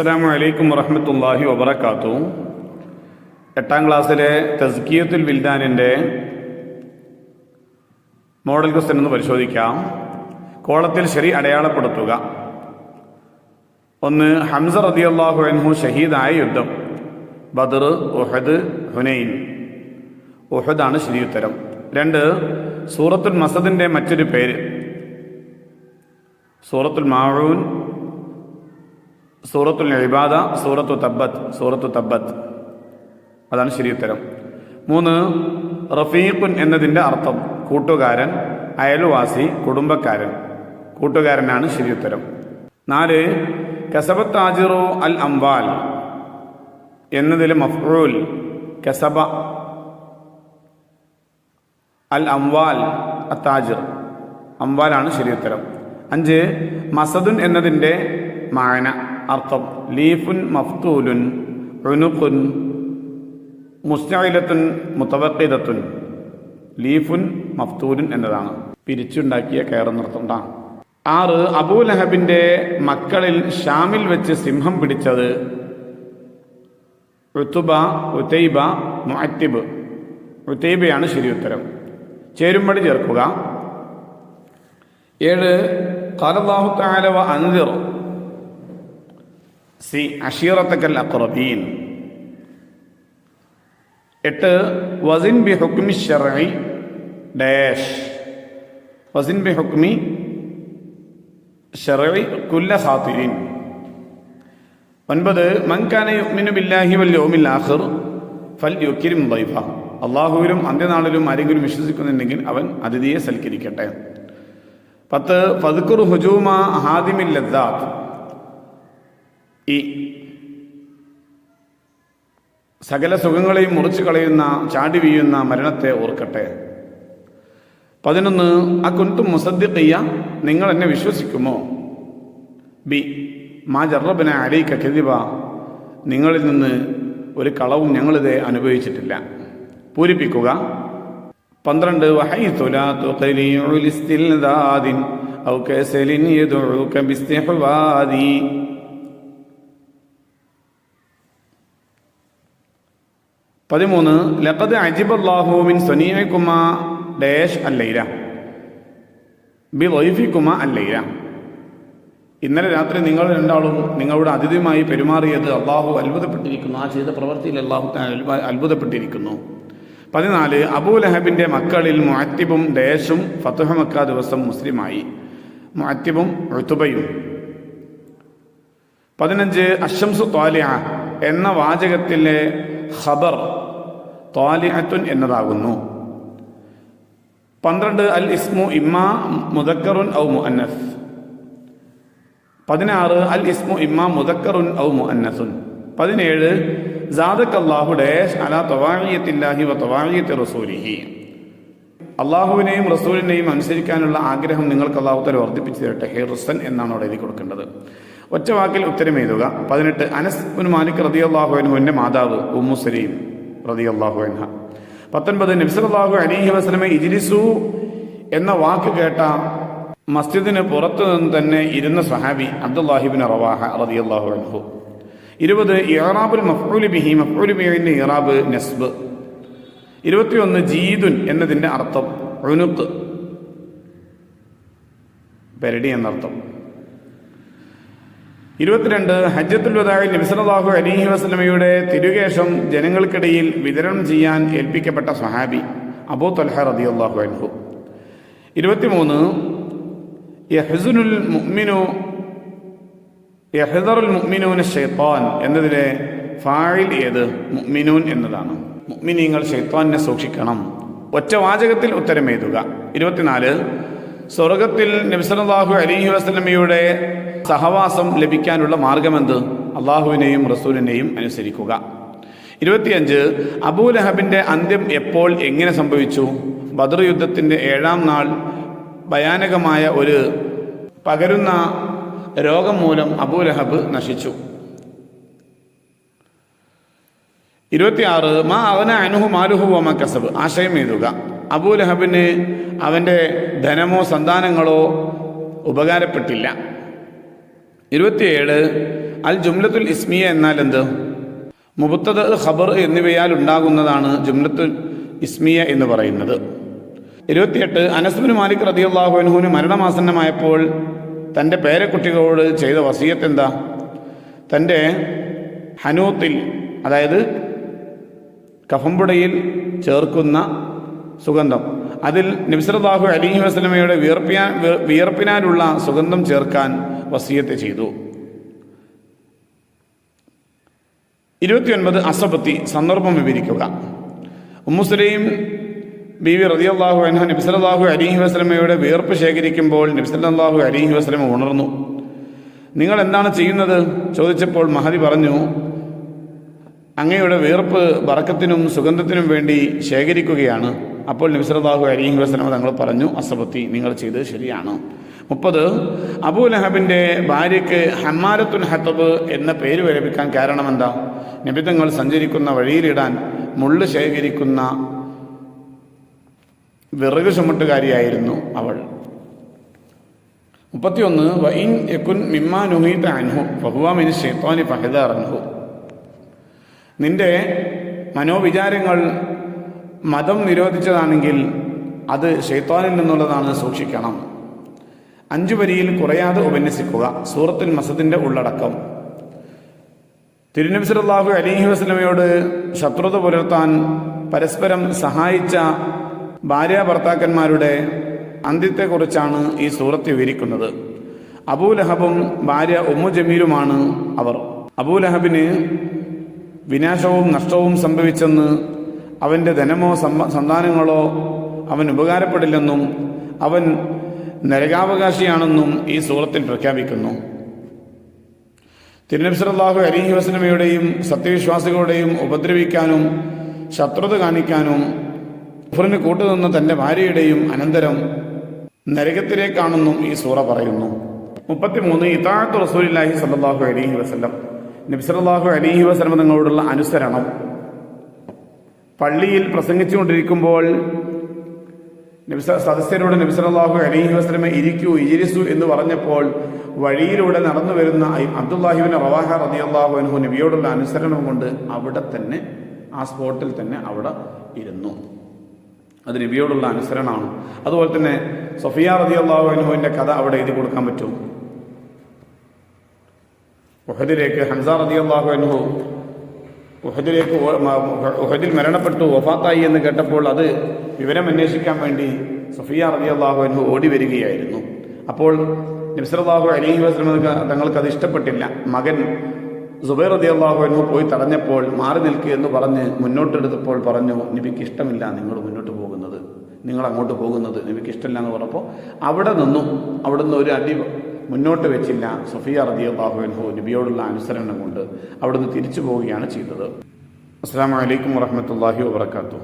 അസ്സലാമു അലൈക്കും വറഹമത്തല്ലാഹി വബർക്കാത്തു എട്ടാം ക്ലാസ്സിലെ തസ്കിയത്തുൽ വിൽദാനിന്റെ മോഡൽ ക്വസ്റ്റൻ ഒന്ന് പരിശോധിക്കാം. കോളത്തിൽ ശരി അടയാളപ്പെടുത്തുക. ഒന്ന് ഹംസ റദിയല്ലാഹു അൻഹു ഷഹീദായ യുദ്ധം. ബദർ ഉഹദ് ഹുനൈൻ. ഉഹദാണ് ശരിയുത്തരം. രണ്ട് സൂറത്തുൽ മസദിന്റെ മറ്റൊരു പേര്. സൂറത്തുൽ മാഊൻ സൂറത്തുൽ ഇബാദ സൂറത്തു തബ്ബത്ത് സൂറത്തു തബ്ബത്ത്. അതാണ് ശരിയുത്തരം മൂന്ന് റഫീഖുൻ എന്നതിന്റെ അർത്ഥം കൂട്ടുകാരൻ അയൽവാസി കുടുംബക്കാരൻ. കൂട്ടുകാരനാണ് ശരിയുത്തരം നാല് കസബത്ത് ആജിറു അൽ അംവാൽ എന്നതിൽ മഫ്റൂൽ കസബ അൽ അംവാൽ അത്താജിർ. അംവാലാണ് ശരിയുത്തരം അഞ്ച് മസദുൻ എന്നതിന്റെ മാന. അർത്ഥം ലീഫുൻ മഫ്തൂലുൻ ഉനുഖുൻ മുസ്തഇലത്തുൻ മുത്തവക്കിദത്തുൻ ലീഫുൻ മഫ്തൂലുൻ എന്നതാണ്. പിരിച്ചുണ്ടാക്കിയ കയറെന്നർത്ഥം ട്ടാ ആറ് അബൂലഹബിന്റെ മക്കളിൽ ഷാമിൽ വെച്ച് സിംഹം പിടിച്ചത് ഋത്തുബ ഉത്തൈബ മുഅത്തിബ്. ഉത്തൈബയാണ് ശരി ഉത്തരം. ചേരുംപടി ചേർക്കുക. ഏഴ് വ അൻദിർ സി അഷീറത്തക്കൽ അക്രബീൻ എട്ട് വസിൻ ബി ഹുക്മി ഷർഇ ഡാഷ്. വസിൻ ബി ഹുക്മി ഷർഇ കുല്ല സാത്തിരിൻ. ഒൻപത് മൻകാന യുക്മിനു ബില്ലാഹി വൽ യൗമിൽ ആഖിർ ഫൽ യുക്കിരും ദൈഫ അള്ളാഹുവിലും അന്ത്യനാളിലും ആരെങ്കിലും വിശ്വസിക്കുന്നുണ്ടെങ്കിൽ അവൻ അതിഥിയെ സൽക്കരിക്കട്ടെ. പത്ത് ഫദ്ക്കുർ ഹുജൂമ ഹാദിമിൽ ലദ്ദാത്ത്. ഈ സകല സുഖങ്ങളെയും മുറിച്ചു കളയുന്ന ചാടി വീഴുന്ന മരണത്തെ ഓർക്കട്ടെ. പതിനൊന്ന് ആ കുന്തും മുസദ്ദിഖയ്യ നിങ്ങൾ എന്നെ വിശ്വസിക്കുമോ? ബി മാ ജറബന അലൈക്ക കെതിബ നിങ്ങളിൽ നിന്ന് ഒരു കളവും ഞങ്ങളിത് അനുഭവിച്ചിട്ടില്ല. പൂരിപ്പിക്കുക. പന്ത്രണ്ട് വഹൈതുലാത്തുഖലിഉലിസ്തിൽദാദിൻ പതിമൂന്ന് ലഖദ് അജിബല്ലാഹു മിൻ സനീഅകുമ ഡേഷ് അല്ലൈര ബി വൈഫിക്കുമ അല്ലൈര ഇന്നലെ രാത്രി നിങ്ങൾ രണ്ടാളും നിങ്ങളുടെ അതിഥിയുമായി പെരുമാറിയത് അള്ളാഹു അത്ഭുതപ്പെട്ടിരിക്കുന്നു. ആ ചെയ്ത പ്രവർത്തിയിൽ അള്ളാഹു അത്ഭുതപ്പെട്ടിരിക്കുന്നു. പതിനാല് അബൂലഹബിന്റെ മക്കളിൽ മുഅത്തിബും ഡേഷും ഫത്തുഹ മക്ക ദിവസം മുസ്ലിമായി. മുഅത്തിബും ഋതുബയും പതിനഞ്ച് അഷംസു ത്വാലിയ എന്ന വാചകത്തിലെ ഖബർ ത്വാലിഅത്തുൻ എന്നതാകുന്നു. പന്ത്രണ്ട് അൽ ഇസ്മു ഇമ്മ മുദക്കറുൻ ഔ മുഅന്നസ്. പതിനാറ് അൽ ഇസ്മു ഇമ്മ മുദക്കറുൻ ഔ മുഅന്നസുൻ. പതിനേഴ് ജാദക് അള്ളാഹു ഡേഷ് അല തൊവാഴിയത്തില്ലാഹി വ തൊവാഴിയത്തി റസൂലിഹി. അള്ളാഹുവിനെയും റസൂലിനെയും അനുസരിക്കാനുള്ള ആഗ്രഹം നിങ്ങൾക്ക് അള്ളാഹു തല വർദ്ധിപ്പിച്ചു തരട്ടെ. ഹിർസൻ എന്നാണ് അവിടെ എഴുതി കൊടുക്കേണ്ടത്. ഒറ്റ വാക്കിൽ ഉത്തരം എഴുതുക. പതിനെട്ട് അനസ് ഉൻ മാലിക് റതി അള്ളാഹു അനുവിന്റെ മാതാവ് ഉമ്മു സലീം റതി അള്ളാഹു അൻഹ. പത്തൊൻപത് നബ്സലാഹു അലിഹി വസ്ലമെ ഇജിലിസു എന്ന വാക്ക് കേട്ട മസ്ജിദിന് പുറത്തു നിന്ന് തന്നെ ഇരുന്ന സഹാബി അബ്ദുല്ലാഹിബിൻ റവാഹ റതി അള്ളാഹു അൻഹു. ഇരുപത് ഇറാബുൽ മഫ്ഊലി ബിഹി മഫ്ഊലി ബിഹിന്റെ ഇറാബ് നസ്ബ്. ഇരുപത്തിയൊന്ന് ജീദുൻ എന്നതിന്റെ അർത്ഥം ഉനുക്ക്. പെരടി എന്നർത്ഥം. ഇരുപത്തിരണ്ട് ഹജ്ജത്തുൽ വദായിൽ നബിസലാഹു അലിഹി വസ്ലമയുടെ തിരുകേശം ജനങ്ങൾക്കിടയിൽ വിതരണം ചെയ്യാൻ ഏൽപ്പിക്കപ്പെട്ട സഹാബി അബൂ തൽഹ അള്ളാഹു അൻഹു. ഇരുപത്തിമൂന്ന് യഹ്സുനുൽ മുഅ്മിനു യഹ്ദറുൽ മുഅ്മിനൂന ഷെയ്ത്താൻ എന്നതിലെ ഫായിൽ ഏത്? മുഅ്മിനൂൻ എന്നതാണ്. മുഅ്മിനീങ്ങൾ ഷൈത്താനെ സൂക്ഷിക്കണം. ഒറ്റ വാചകത്തിൽ ഉത്തരം എഴുതുക. ഇരുപത്തിനാല് സ്വർഗത്തിൽ നബ്സലാഹു അലിഹി വസ്ലമയുടെ സഹവാസം ലഭിക്കാനുള്ള മാർഗമെന്ത്? അള്ളാഹുവിനെയും റസൂലിനെയും അനുസരിക്കുക. ഇരുപത്തിയഞ്ച് അബൂലഹബിന്റെ അന്ത്യം എപ്പോൾ എങ്ങനെ സംഭവിച്ചു? ബദർ യുദ്ധത്തിന്റെ ഏഴാം നാൾ ഭയാനകമായ ഒരു പകരുന്ന രോഗം മൂലം അബൂലഹബ് നശിച്ചു. ഇരുപത്തിയാറ് മാ അവന അനുഹു മാലുഹു ഓമ കസബ്. ആശയം എഴുതുക. അബൂലഹബിന് അവന്റെ ധനമോ സന്താനങ്ങളോ ഉപകാരപ്പെട്ടില്ല. ഇരുപത്തിയേഴ്. അൽ ജുംലത്തുൽ ഇസ്മിയ എന്നാൽ എന്ത്? മുബത്തത് ഖബർ എന്നിവയാൽ ഉണ്ടാകുന്നതാണ് ജുംലത്തുൽ ഇസ്മിയ എന്ന് പറയുന്നത്. ഇരുപത്തിയെട്ട് അനസ്ബിൻ മാലിക് റതി അൻഹുവിന് മരണമാസന്നമായപ്പോൾ തന്റെ പേരക്കുട്ടികളോട് ചെയ്ത വസീയത്ത് എന്താ? തന്റെ ഹനൂത്തിൽ അതായത് കഫമ്പുടയിൽ ചേർക്കുന്ന സുഗന്ധം. അതിൽ നബ്സറല്ലാഹു അലിഹി വസ്ലമയുടെ വിയർപ്പിയാ വിയർപ്പിനാലുള്ള സുഗന്ധം ചേർക്കാൻ വസീയത്ത് ചെയ്തു. ഇരുപത്തിയൊൻപത് അസബത്തി സന്ദർഭം വിവരിക്കുക. ഉമ്മുസ്ലിം ബി വി റതിയല്ലാഹു അൻഹ നബിസലാഹു അലിഹി വസ്ലമയുടെ വിയർപ്പ് ശേഖരിക്കുമ്പോൾ നബിസലാഹു അലിഹി വസ്ലമ ഉണർന്നു. നിങ്ങൾ എന്താണ് ചെയ്യുന്നത്? ചോദിച്ചപ്പോൾ മഹതി പറഞ്ഞു അങ്ങയുടെ വീർപ്പ് വറക്കത്തിനും സുഗന്ധത്തിനും വേണ്ടി ശേഖരിക്കുകയാണ്. അപ്പോൾ നബിസലാഹു അലിഹി വസ്ലമ തങ്ങൾ പറഞ്ഞു അസബത്തി നിങ്ങൾ ചെയ്തത് ശരിയാണ്. മുപ്പത്. അബൂ ലഹബിന്റെ ഭാര്യയ്ക്ക് ഹമ്മാരത്തുൻ ഹത്തബ് എന്ന പേര് വരപ്പിക്കാൻ കാരണം എന്താ? നിബിതങ്ങൾ സഞ്ചരിക്കുന്ന വഴിയിലിടാൻ മുള്ളു ശേഖരിക്കുന്ന വിറക് ചുമട്ടുകാരിയായിരുന്നു അവൾ. മുപ്പത്തിയൊന്ന് വൈൻ യക്കുൻ മിമ്മാ നുഹീത്ത അൻഹു ബഹുവാമിന് ഷെയ്ത്താനി പഹിത അറൻഹു നിന്റെ മനോവിചാരങ്ങൾ മതം നിരോധിച്ചതാണെങ്കിൽ അത് ഷെയ്ത്താനിൽ നിന്നുള്ളതാണ് സൂക്ഷിക്കണം. അഞ്ചു വരിയിൽ കുറയാതെ ഉപന്യസിക്കുക സൂറത്തുൽ മസദിന്റെ ഉള്ളടക്കം. തിരുനബി സല്ലല്ലാഹു അലിഹി വസ്ലമയോട് ശത്രുത പുലർത്താൻ പരസ്പരം സഹായിച്ച ഭാര്യ ഭർത്താക്കന്മാരുടെ അന്ത്യത്തെക്കുറിച്ചാണ് ഈ സൂറത്ത് വിവരിക്കുന്നത്. അബൂലഹബും ഭാര്യ ഉമ്മു ജമീലുമാണ് അവർ. അബൂലഹബിന് വിനാശവും നഷ്ടവും സംഭവിച്ചെന്ന് അവന്റെ ധനമോ സന്താനങ്ങളോ അവൻ ഉപകാരപ്പെടില്ലെന്നും അവൻ നരകാവകാശിയാണെന്നും ഈ സൂറത്തിൽ പ്രഖ്യാപിക്കുന്നു. തിരുനബി സല്ലല്ലാഹു അലൈഹി വസ്ലമയുടെയും സത്യവിശ്വാസികളുടെയും ഉപദ്രവിക്കാനും ശത്രുത കാണിക്കാനും കുഫറിന് കൂട്ടുനിന്ന തന്റെ ഭാര്യയുടെയും അനന്തരം നരകത്തിലേക്കാണെന്നും ഈ സൂറ പറയുന്നു. മുപ്പത്തിമൂന്ന് ഇതാഴത്ത് റസൂലില്ലാഹി സല്ലല്ലാഹു അലൈഹി വസല്ലം. നബി സല്ലല്ലാഹു അലൈഹി വസല്ലം തങ്ങളോടുള്ള അനുസരണം. പള്ളിയിൽ പ്രസംഗിച്ചുകൊണ്ടിരിക്കുമ്പോൾ നബി സ- സദസ്യരോട് നബിസലാഹു അലൈഹി വസല്ലമ ഇരിക്കൂ ഇരിസു എന്ന് പറഞ്ഞപ്പോൾ വഴിയിലൂടെ നടന്നു വരുന്ന അബ്ദുല്ലാഹിബിൻ റവാഹ റളിയല്ലാഹു അനുഹു നബിയോടുള്ള അനുസരണം കൊണ്ട് അവിടെ തന്നെ ആ സ്പോട്ടിൽ തന്നെ അവിടെ ഇരുന്നു. അത് നബിയോടുള്ള അനുസരണമാണ്. അതുപോലെ തന്നെ സഫിയ റളിയല്ലാഹു അൻഹുവിന്റെ കഥ അവിടെ എഴുതി കൊടുക്കാൻ പറ്റും. ഉഹദിലേക്ക് ഹംസ റളിയല്ലാഹു അൻഹു ഉഹദിലേക്ക് ഉഹദിൽ മരണപ്പെട്ടു വഫാത്തായി എന്ന് കേട്ടപ്പോൾ അത് വിവരം അന്വേഷിക്കാൻ വേണ്ടി സഫിയ റളിയല്ലാഹു അൻഹു ഓടി വരികയായിരുന്നു. അപ്പോൾ നബ്സലാഹു അലൈഹി വസ്ലം അത് ഇഷ്ടപ്പെട്ടില്ല. മകൻ സുബൈർ റളിയല്ലാഹു അൻഹു പോയി തടഞ്ഞപ്പോൾ മാറി നിൽക്കുക എന്ന് പറഞ്ഞ് മുന്നോട്ടെടുത്തപ്പോൾ പറഞ്ഞു നബിക്ക് ഇഷ്ടമില്ല നിങ്ങൾ മുന്നോട്ട് പോകുന്നത്. നിങ്ങൾ അങ്ങോട്ട് പോകുന്നത്. നബിക്ക് ഇഷ്ടമില്ല എന്ന് പറഞ്ഞപ്പോൾ അവിടെ നിന്നും. അവിടെ നിന്ന് ഒരു അടി മുന്നോട്ട് വെച്ചില്ല. സഫിയ റളിയല്ലാഹു അൻഹു നബിയോടുള്ള അനുസരണം കൊണ്ട് അവിടുന്ന് തിരിച്ചു പോവുകയാണ് ചെയ്തത്. അസ്സാം വലൈക്കും വറഹമത്തല്ലാഹി വാബർക്കാത്തു